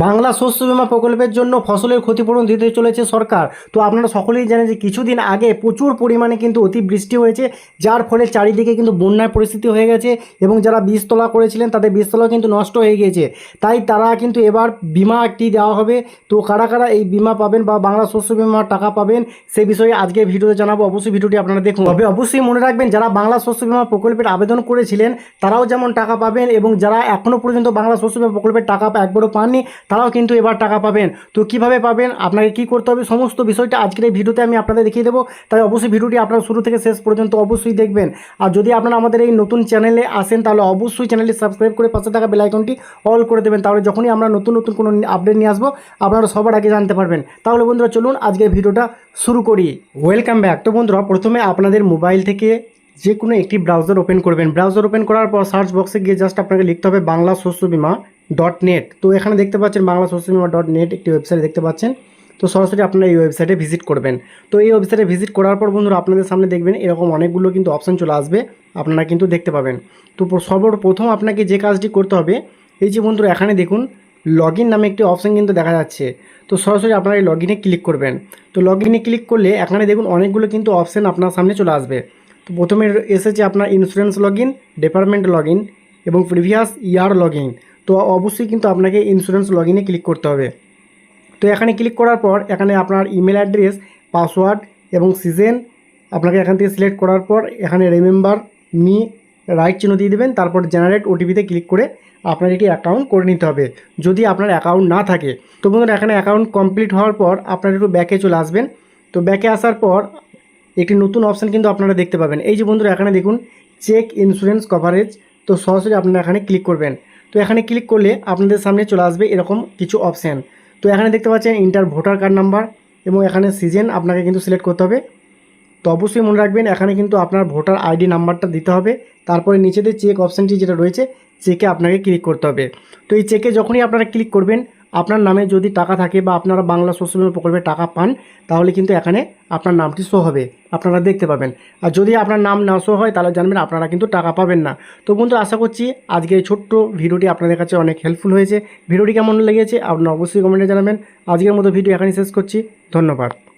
বাংলা শস্য বিমা প্রকল্পের জন্য ফসলের ক্ষতিপূরণ দিতে চলেছে সরকার। তো আপনারা সকলেই জানেন যে কিছুদিন আগে প্রচুর পরিমাণে কিন্তু অতিবৃষ্টি হয়েছে, যার ফলে চারিদিকে কিন্তু বন্যার পরিস্থিতি হয়ে গেছে এবং যারা বীজতলা করেছিলেন তাদের বীজতলা কিন্তু নষ্ট হয়ে গিয়েছে। তাই তারা কিন্তু এবার বিমা একটি দেওয়া হবে। তো কারা কারা এই বিমা পাবেন বা বাংলা শস্য বিমার টাকা পাবেন সেই বিষয়ে আজকে ভিডিওতে জানাব। অবশ্যই ভিডিওটি আপনারা দেখুন। তবে অবশ্যই মনে রাখবেন, যারা বাংলা শস্য বিমা প্রকল্পের আবেদন করেছিলেন, তারাও যেমন টাকা পাবেন এবং যারা এখনও পর্যন্ত বাংলা শস্য বিমা প্রকল্পের টাকা একবারও পাননি তারাও কিন্তু এবার টাকা পাবেন। তো কীভাবে পাবেন? আপনাকে কি করতে হবে? সমস্ত বিষয়টা আজকের এই ভিডিওতে আমি আপনাদের দেখিয়ে দেবো। তাই অবশ্যই ভিডিওটি আপনারা শুরু থেকে শেষ পর্যন্ত অবশ্যই দেখবেন। আর যদি আপনারা আমাদের এই নতুন চ্যানেলে আসেন, তাহলে অবশ্যই চ্যানেলটি সাবস্ক্রাইব করে পাশে থাকা বেলাইকনটি অল করে দেবেন। তাহলে যখনই আমরা নতুন নতুন কোনো আপডেট নিয়ে আসব, আপনারা সবার আগে জানতে পারবেন। তাহলে বন্ধুরা, চলুন আজকে ভিডিওটা শুরু করি। ওয়েলকাম ব্যাক তো বন্ধুরা, প্রথমে আপনাদের মোবাইল থেকে যে কোনো একটি ব্রাউজার ওপেন করবেন। ব্রাউজার ওপেন করার পর সার্চ বক্সে গিয়ে জাস্ট আপনাকে লিখতে হবে বাংলা শস্য বিমা। ডট নেট তো এখানে দেখতে পাচ্ছেন বাংলা শস্য বিমা ডট নেট একটি ওয়েবসাইট দেখতে পাচ্ছেন। তো সরাসরি আপনারা এই ওয়েবসাইটে ভিজিট করবেন। তো এই ওয়েবসাইটে ভিজিট করার পর বন্ধুরা আপনাদের সামনে দেখবেন এরকম অনেকগুলো কিন্তু অপশান চলে আসবে। আপনারা কিন্তু দেখতে পাবেন। তো সর্বপ্রথম আপনাকে যে কাজটি করতে হবে, এই যে বন্ধুরা এখানে দেখুন লগ নামে একটি অপশান কিন্তু দেখা যাচ্ছে। তো সরাসরি আপনারা এই লগ ক্লিক করবেন। তো লগ ক্লিক করলে এখানে দেখুন অনেকগুলো কিন্তু অপশান আপনার সামনে চলে আসবে। তো প্রথমে এসেছে আপনার insurance log in department log এবং প্রিভিয়াস ইয়ার লগ তো অবশ্যই কিন্তু আপনাকে ইন্স্যুরেন্স লগ ইনে ক্লিক করতে হবে। তো এখানে ক্লিক করার পর এখানে আপনার ইমেল অ্যাড্রেস পাসওয়ার্ড এবং সিজন আপনাকে এখান থেকে সিলেক্ট করার পর এখানে রিমেম্বার মি রাইট চিহ্ন দিয়ে দেবেন, তারপর জেনারেট ওটিপিতে ক্লিক করে আপনার এটি অ্যাকাউন্ট করে নিতে হবে। যদি আপনার অ্যাকাউন্ট না থাকে, তো বন্ধুরা এখানে অ্যাকাউন্ট কমপ্লিট হওয়ার পর আপনার একটু ব্যাকে চলে আসবেন। তো ব্যাকে আসার পর একটি নতুন অপশান কিন্তু আপনারা দেখতে পাবেন। এই যে বন্ধুরা এখানে দেখুন চেক ইন্স্যুরেন্স কভারেজ তো সরাসরি আপনারা এখানে ক্লিক করবেন। তো এখানে ক্লিক করলে আপনাদের সামনে চলে আসবে এরকম কিছু অপশান তো এখানে দেখতে পাচ্ছেন ইন্টার ভোটার কার্ড নাম্বার এবং এখানে সিজন আপনাকে কিন্তু সিলেক্ট করতে হবে। তো অবশ্যই মনে রাখবেন এখানে কিন্তু আপনার ভোটার আইডি নাম্বারটা দিতে হবে। তারপরে নিচেতে চেক অপশানটি যেটা রয়েছে চেকে আপনাকে ক্লিক করতে হবে। তো এই চেকে যখনই আপনারা ক্লিক করবেন আপনার নামে যদি টাকা থাকে বা আপনারা বাংলা শস্য বিমা প্রকল্পে টাকা পান, তাহলে কিন্তু এখানে আপনার নামটি শো হবে। আপনারা দেখতে পাবেন। আর যদি আপনার নাম না শো হয়, তাহলে জানবেন আপনারা কিন্তু টাকা পাবেন না। তো বন্ধু আশা করছি আজকে এই ছোট্ট ভিডিওটি আপনাদের কাছে অনেক হেল্পফুল হয়েছে। ভিডিওটি কেমন লেগেছে, আপনারা অবশ্যই কমেন্টে জানাবেন। আজকের মতো ভিডিও এখানেই শেষ করছি। ধন্যবাদ।